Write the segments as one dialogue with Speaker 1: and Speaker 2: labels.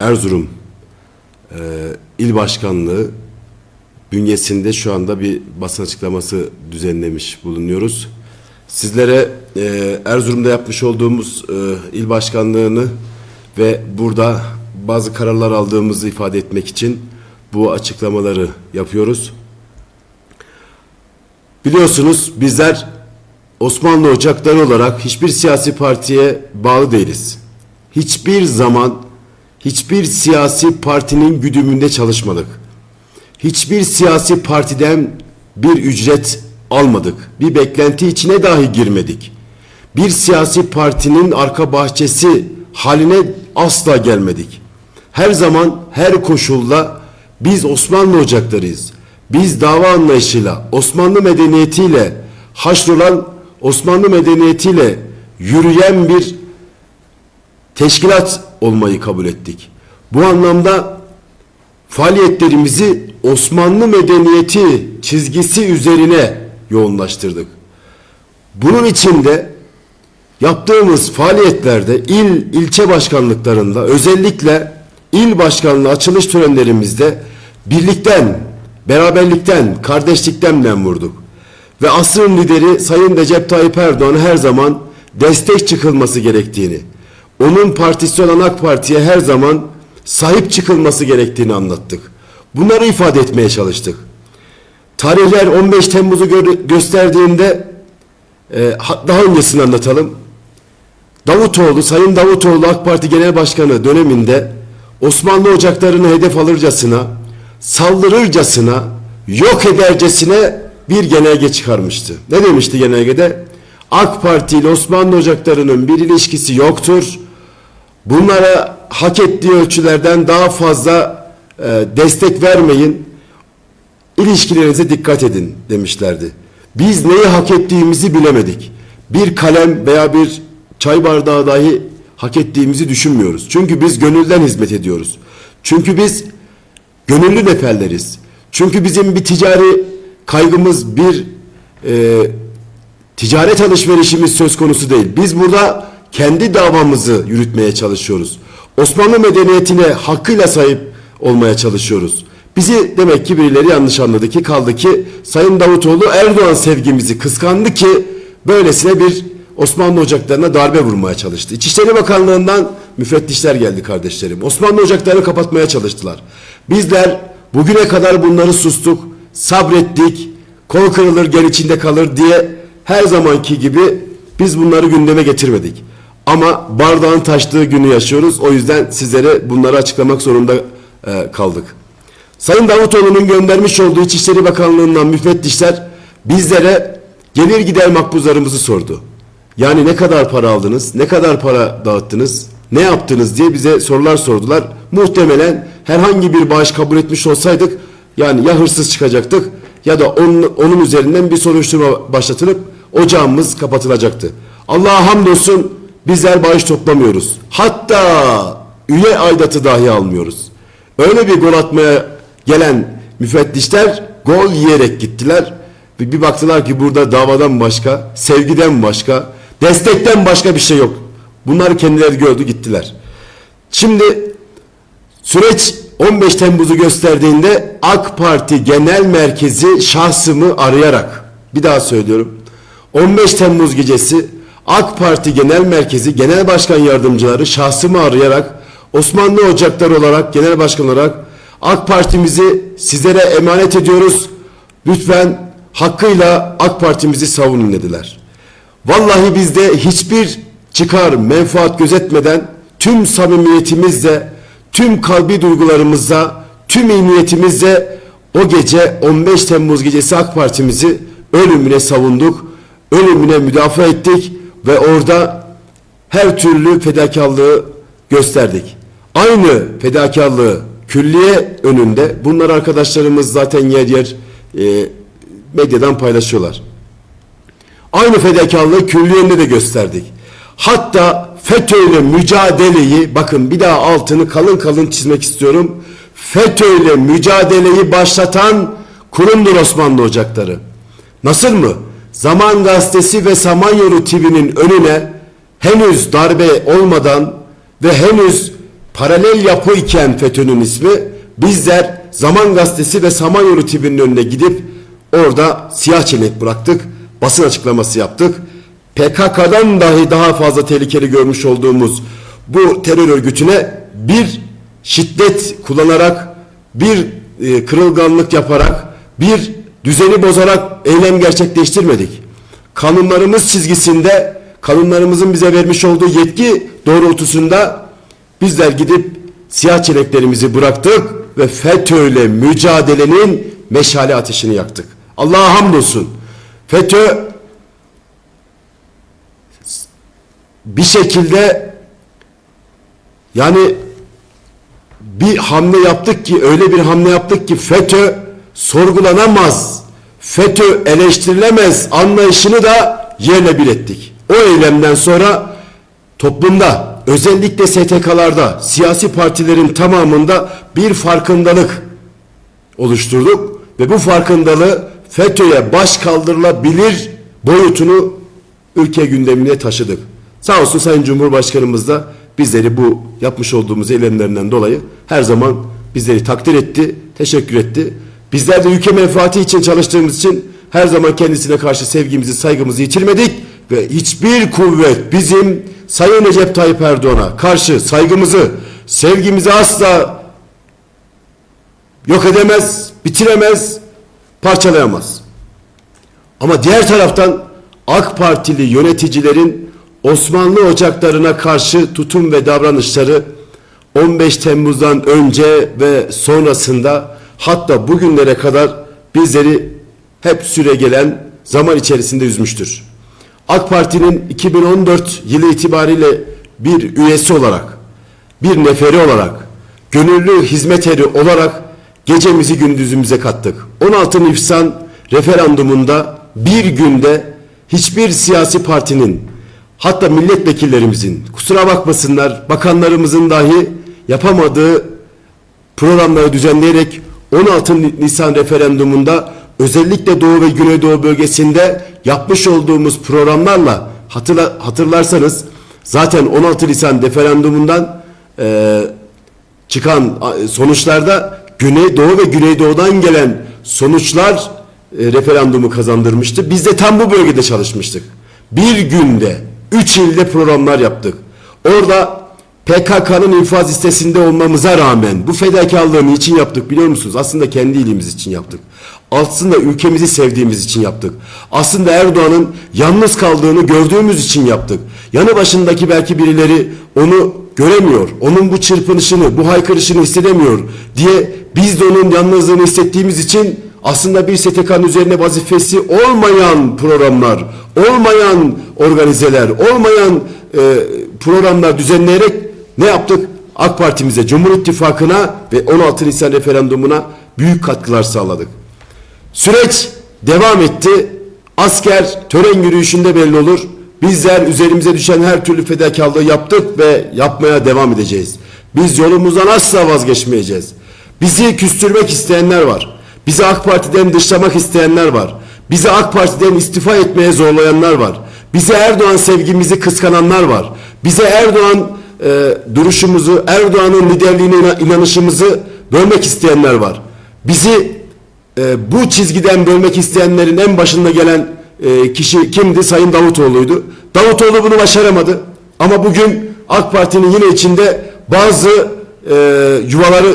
Speaker 1: Erzurum e, İl Başkanlığı bünyesinde şu anda bir basın açıklaması düzenlemiş bulunuyoruz. Sizlere e, Erzurum'da yapmış olduğumuz e, il başkanlığını ve burada bazı kararlar aldığımızı ifade etmek için bu açıklamaları yapıyoruz. Biliyorsunuz bizler Osmanlı Ocakları olarak hiçbir siyasi partiye bağlı değiliz. Hiçbir zaman hiçbir siyasi partinin güdümünde çalışmadık. Hiçbir siyasi partiden bir ücret almadık. Bir beklenti içine dahi girmedik. Bir siyasi partinin arka bahçesi haline asla gelmedik. Her zaman her koşulda biz Osmanlı ocaklarıyız. Biz dava anlayışıyla, Osmanlı medeniyetiyle haşrolan Osmanlı medeniyetiyle yürüyen bir teşkilat olmayı kabul ettik. Bu anlamda faaliyetlerimizi Osmanlı medeniyeti çizgisi üzerine yoğunlaştırdık. Bunun içinde yaptığımız faaliyetlerde il ilçe başkanlıklarında özellikle il başkanlığı açılış törenlerimizde birlikten, beraberlikten, kardeşlikten dem vurduk. Ve asrın lideri Sayın Recep Tayyip Erdoğan her zaman destek çıkılması gerektiğini, onun partisi olan AK Parti'ye her zaman sahip çıkılması gerektiğini anlattık. Bunları ifade etmeye çalıştık. Tarihler 15 Temmuz'u gö- gösterdiğinde e, ha- daha öncesini anlatalım. Davutoğlu, Sayın Davutoğlu AK Parti Genel Başkanı döneminde Osmanlı ocaklarını hedef alırcasına, saldırırcasına, yok edercesine bir genelge çıkarmıştı. Ne demişti genelgede? AK Parti ile Osmanlı ocaklarının bir ilişkisi yoktur. Bunlara hak ettiği ölçülerden daha fazla e, destek vermeyin. İlişkilerinize dikkat edin demişlerdi. Biz neyi hak ettiğimizi bilemedik. Bir kalem veya bir çay bardağı dahi hak ettiğimizi düşünmüyoruz. Çünkü biz gönülden hizmet ediyoruz. Çünkü biz gönüllü neferleriz. Çünkü bizim bir ticari kaygımız, bir e, ticaret alışverişimiz söz konusu değil. Biz burada kendi davamızı yürütmeye çalışıyoruz. Osmanlı medeniyetine hakkıyla sahip olmaya çalışıyoruz. Bizi demek ki birileri yanlış anladı ki kaldı ki Sayın Davutoğlu Erdoğan sevgimizi kıskandı ki böylesine bir Osmanlı ocaklarına darbe vurmaya çalıştı. İçişleri Bakanlığı'ndan müfettişler geldi kardeşlerim. Osmanlı ocaklarını kapatmaya çalıştılar. Bizler bugüne kadar bunları sustuk, sabrettik, kol kırılır gel içinde kalır diye her zamanki gibi biz bunları gündeme getirmedik. Ama bardağın taştığı günü yaşıyoruz. O yüzden sizlere bunları açıklamak zorunda e, kaldık. Sayın Davutoğlu'nun göndermiş olduğu İçişleri Bakanlığı'ndan müfettişler bizlere gelir gider makbuzlarımızı sordu. Yani ne kadar para aldınız, ne kadar para dağıttınız, ne yaptınız diye bize sorular sordular. Muhtemelen herhangi bir bağış kabul etmiş olsaydık yani ya hırsız çıkacaktık ya da onun, onun üzerinden bir soruşturma başlatılıp ocağımız kapatılacaktı. Allah'a hamdolsun bizler bağış toplamıyoruz. Hatta üye aidatı dahi almıyoruz. Öyle bir gol atmaya gelen müfettişler gol yiyerek gittiler. Bir, baktılar ki burada davadan başka, sevgiden başka, destekten başka bir şey yok. Bunları kendileri gördü gittiler. Şimdi süreç 15 Temmuz'u gösterdiğinde AK Parti Genel Merkezi şahsımı arayarak bir daha söylüyorum. 15 Temmuz gecesi AK Parti Genel Merkezi Genel Başkan Yardımcıları şahsımı arayarak Osmanlı Ocakları olarak Genel Başkan olarak AK Partimizi sizlere emanet ediyoruz. Lütfen hakkıyla AK Partimizi savunun dediler. Vallahi bizde hiçbir çıkar, menfaat gözetmeden tüm samimiyetimizle, tüm kalbi duygularımızla, tüm iyi o gece 15 Temmuz gecesi AK Partimizi ölümüne savunduk, ölümüne müdafaa ettik ve orada her türlü fedakarlığı gösterdik. Aynı fedakarlığı külliye önünde bunlar arkadaşlarımız zaten yer yer e, medyadan paylaşıyorlar. Aynı fedakarlığı külliyende de gösterdik. Hatta FETÖ'yle mücadeleyi bakın bir daha altını kalın kalın çizmek istiyorum. FETÖ'yle mücadeleyi başlatan kurumdur Osmanlı Ocakları. Nasıl mı? Zaman Gazetesi ve Samanyolu TV'nin önüne henüz darbe olmadan ve henüz paralel yapı iken FETÖ'nün ismi bizler Zaman Gazetesi ve Samanyolu TV'nin önüne gidip orada siyah çenek bıraktık. Basın açıklaması yaptık. PKK'dan dahi daha fazla tehlikeli görmüş olduğumuz bu terör örgütüne bir şiddet kullanarak, bir e, kırılganlık yaparak, bir düzeni bozarak eylem gerçekleştirmedik. Kanunlarımız çizgisinde, kanunlarımızın bize vermiş olduğu yetki doğrultusunda bizler gidip siyah çeleklerimizi bıraktık ve FETÖ'yle mücadelenin meşale ateşini yaktık. Allah'a hamdolsun. FETÖ bir şekilde yani bir hamle yaptık ki öyle bir hamle yaptık ki FETÖ sorgulanamaz. FETÖ eleştirilemez anlayışını da yerle bir ettik. O eylemden sonra toplumda özellikle STK'larda siyasi partilerin tamamında bir farkındalık oluşturduk ve bu farkındalığı FETÖ'ye baş kaldırılabilir boyutunu ülke gündemine taşıdık. Sağ olsun Sayın Cumhurbaşkanımız da bizleri bu yapmış olduğumuz eylemlerinden dolayı her zaman bizleri takdir etti, teşekkür etti. Bizler de ülke menfaati için çalıştığımız için her zaman kendisine karşı sevgimizi, saygımızı yitirmedik ve hiçbir kuvvet bizim Sayın Recep Tayyip Erdoğan'a karşı saygımızı, sevgimizi asla yok edemez, bitiremez, parçalayamaz. Ama diğer taraftan AK Partili yöneticilerin Osmanlı ocaklarına karşı tutum ve davranışları 15 Temmuz'dan önce ve sonrasında hatta bugünlere kadar bizleri hep süre gelen zaman içerisinde üzmüştür. AK Parti'nin 2014 yılı itibariyle bir üyesi olarak, bir neferi olarak, gönüllü hizmet eri olarak gecemizi gündüzümüze kattık. 16 Nisan referandumunda bir günde hiçbir siyasi partinin hatta milletvekillerimizin kusura bakmasınlar bakanlarımızın dahi yapamadığı programları düzenleyerek 16 Nisan referandumunda özellikle Doğu ve Güneydoğu bölgesinde yapmış olduğumuz programlarla hatırla, hatırlarsanız zaten 16 Nisan referandumundan e, çıkan sonuçlarda Güneydoğu ve Güneydoğu'dan gelen sonuçlar e, referandumu kazandırmıştı. Biz de tam bu bölgede çalışmıştık. Bir günde üç ilde programlar yaptık. Orada PKK'nın infaz listesinde olmamıza rağmen bu fedakarlığı niçin yaptık biliyor musunuz? Aslında kendi ilimiz için yaptık. Aslında ülkemizi sevdiğimiz için yaptık. Aslında Erdoğan'ın yalnız kaldığını gördüğümüz için yaptık. Yanı başındaki belki birileri onu göremiyor. Onun bu çırpınışını, bu haykırışını hissedemiyor diye biz de onun yalnızlığını hissettiğimiz için aslında bir STK'nın üzerine vazifesi olmayan programlar, olmayan organizeler, olmayan e, programlar düzenleyerek ne yaptık? AK Parti'mize, Cumhur İttifakı'na ve 16 Nisan referandumuna büyük katkılar sağladık. Süreç devam etti. Asker tören yürüyüşünde belli olur. Bizler üzerimize düşen her türlü fedakarlığı yaptık ve yapmaya devam edeceğiz. Biz yolumuzdan asla vazgeçmeyeceğiz. Bizi küstürmek isteyenler var. Bizi AK Parti'den dışlamak isteyenler var. Bizi AK Parti'den istifa etmeye zorlayanlar var. Bize Erdoğan sevgimizi kıskananlar var. Bize Erdoğan e, duruşumuzu, Erdoğan'ın liderliğine inanışımızı bölmek isteyenler var. Bizi e, bu çizgiden bölmek isteyenlerin en başında gelen e, kişi kimdi? Sayın Davutoğlu'ydu. Davutoğlu bunu başaramadı. Ama bugün AK Parti'nin yine içinde bazı e, yuvaları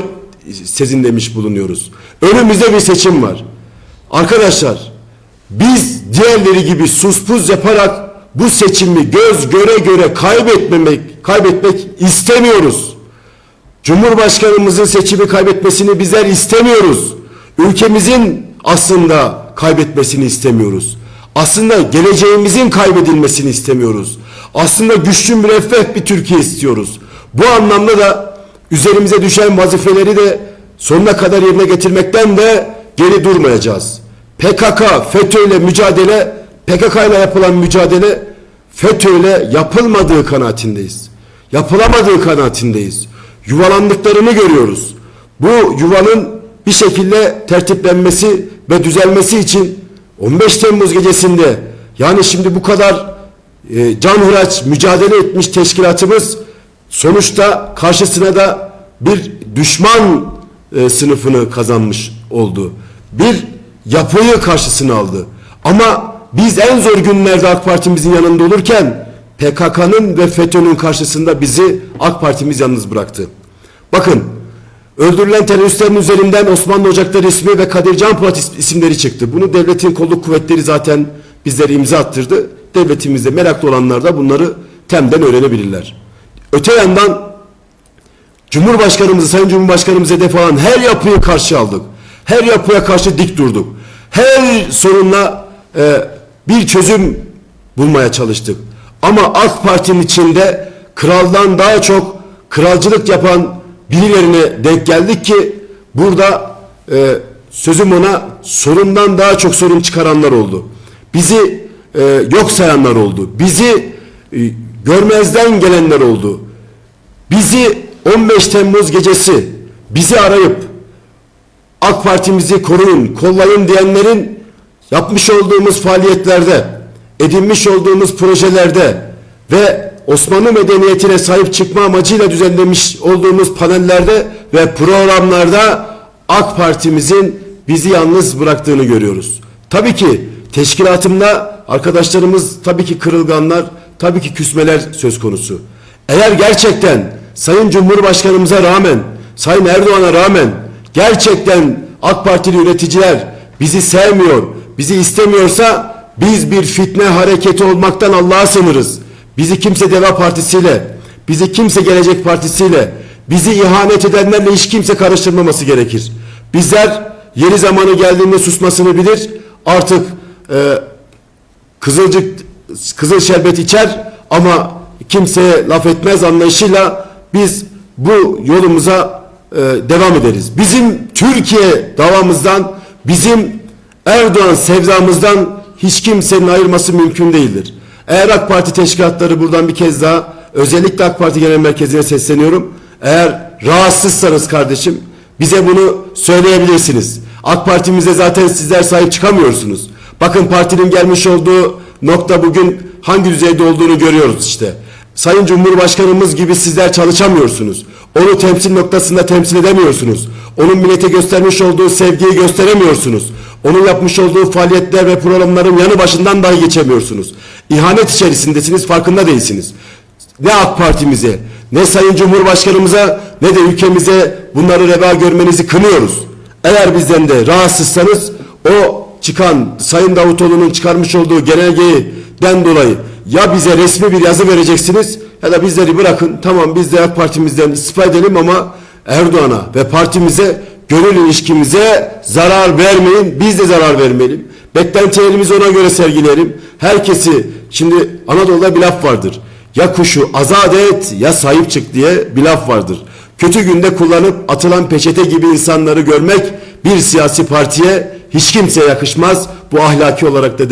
Speaker 1: sezinlemiş bulunuyoruz. Önümüzde bir seçim var. Arkadaşlar biz diğerleri gibi suspuz yaparak bu seçimi göz göre göre kaybetmemek kaybetmek istemiyoruz. Cumhurbaşkanımızın seçimi kaybetmesini bizler istemiyoruz. Ülkemizin aslında kaybetmesini istemiyoruz. Aslında geleceğimizin kaybedilmesini istemiyoruz. Aslında güçlü müreffeh bir Türkiye istiyoruz. Bu anlamda da üzerimize düşen vazifeleri de sonuna kadar yerine getirmekten de geri durmayacağız. PKK, FETÖ ile mücadele, PKK ile yapılan mücadele FETÖ ile yapılmadığı kanaatindeyiz. Yapılamadığı kanaatindeyiz. Yuvalandıklarını görüyoruz. Bu yuvanın bir şekilde tertiplenmesi ve düzelmesi için 15 Temmuz gecesinde yani şimdi bu kadar e, canhıraç mücadele etmiş teşkilatımız sonuçta karşısına da bir düşman e, sınıfını kazanmış oldu. Bir yapıyı karşısına aldı. Ama biz en zor günlerde AK Parti'mizin yanında olurken PKK'nın ve FETÖ'nün karşısında bizi AK Parti'miz yalnız bıraktı. Bakın öldürülen teröristlerin üzerinden Osmanlı Ocakları ismi ve Kadir Can isimleri çıktı. Bunu devletin kolluk kuvvetleri zaten bizlere imza attırdı. Devletimizde meraklı olanlar da bunları temden öğrenebilirler. Öte yandan Cumhurbaşkanımızı, Sayın Cumhurbaşkanımızı hedef alan her yapıyı karşı aldık. Her yapıya karşı dik durduk. Her sorunla e, bir çözüm bulmaya çalıştık. Ama AK Parti'nin içinde kraldan daha çok kralcılık yapan birilerine denk geldik ki burada e, sözüm ona sorundan daha çok sorun çıkaranlar oldu. Bizi e, yok sayanlar oldu. Bizi e, görmezden gelenler oldu. Bizi 15 Temmuz gecesi bizi arayıp AK Parti'mizi koruyun, kollayın diyenlerin yapmış olduğumuz faaliyetlerde, edinmiş olduğumuz projelerde ve Osmanlı medeniyetine sahip çıkma amacıyla düzenlemiş olduğumuz panellerde ve programlarda AK Parti'mizin bizi yalnız bıraktığını görüyoruz. Tabii ki teşkilatımda arkadaşlarımız tabii ki kırılganlar, tabii ki küsmeler söz konusu. Eğer gerçekten Sayın Cumhurbaşkanımıza rağmen, Sayın Erdoğan'a rağmen gerçekten AK Partili yöneticiler bizi sevmiyor, bizi istemiyorsa biz bir fitne hareketi olmaktan Allah'a sınırız. Bizi kimse Deva Partisi'yle, bizi kimse Gelecek Partisi'yle, bizi ihanet edenlerle hiç kimse karıştırmaması gerekir. Bizler yeni zamanı geldiğinde susmasını bilir. Artık e, kızılcık kızıl şerbet içer ama kimseye laf etmez anlayışıyla biz bu yolumuza e, devam ederiz. Bizim Türkiye davamızdan, bizim Erdoğan sevdamızdan hiç kimsenin ayırması mümkün değildir. Eğer AK Parti teşkilatları buradan bir kez daha özellikle AK Parti Genel Merkezi'ne sesleniyorum. Eğer rahatsızsanız kardeşim bize bunu söyleyebilirsiniz. AK Parti'mize zaten sizler sahip çıkamıyorsunuz. Bakın partinin gelmiş olduğu nokta bugün hangi düzeyde olduğunu görüyoruz işte. Sayın Cumhurbaşkanımız gibi sizler çalışamıyorsunuz. Onu temsil noktasında temsil edemiyorsunuz. Onun millete göstermiş olduğu sevgiyi gösteremiyorsunuz. Onun yapmış olduğu faaliyetler ve programların yanı başından dahi geçemiyorsunuz. İhanet içerisindesiniz, farkında değilsiniz. Ne AK Parti'mize, ne Sayın Cumhurbaşkanımıza, ne de ülkemize bunları reva görmenizi kınıyoruz. Eğer bizden de rahatsızsanız o çıkan Sayın Davutoğlu'nun çıkarmış olduğu genelgeden dolayı ya bize resmi bir yazı vereceksiniz ya da bizleri bırakın tamam biz de AK Parti'mizden istifa edelim ama Erdoğan'a ve partimize gönül ilişkimize zarar vermeyin biz de zarar vermeyelim. Beklentilerimizi ona göre sergileyelim. Herkesi şimdi Anadolu'da bir laf vardır. Ya kuşu azat et ya sahip çık diye bir laf vardır. Kötü günde kullanıp atılan peçete gibi insanları görmek bir siyasi partiye hiç kimseye yakışmaz. Bu ahlaki olarak da değil.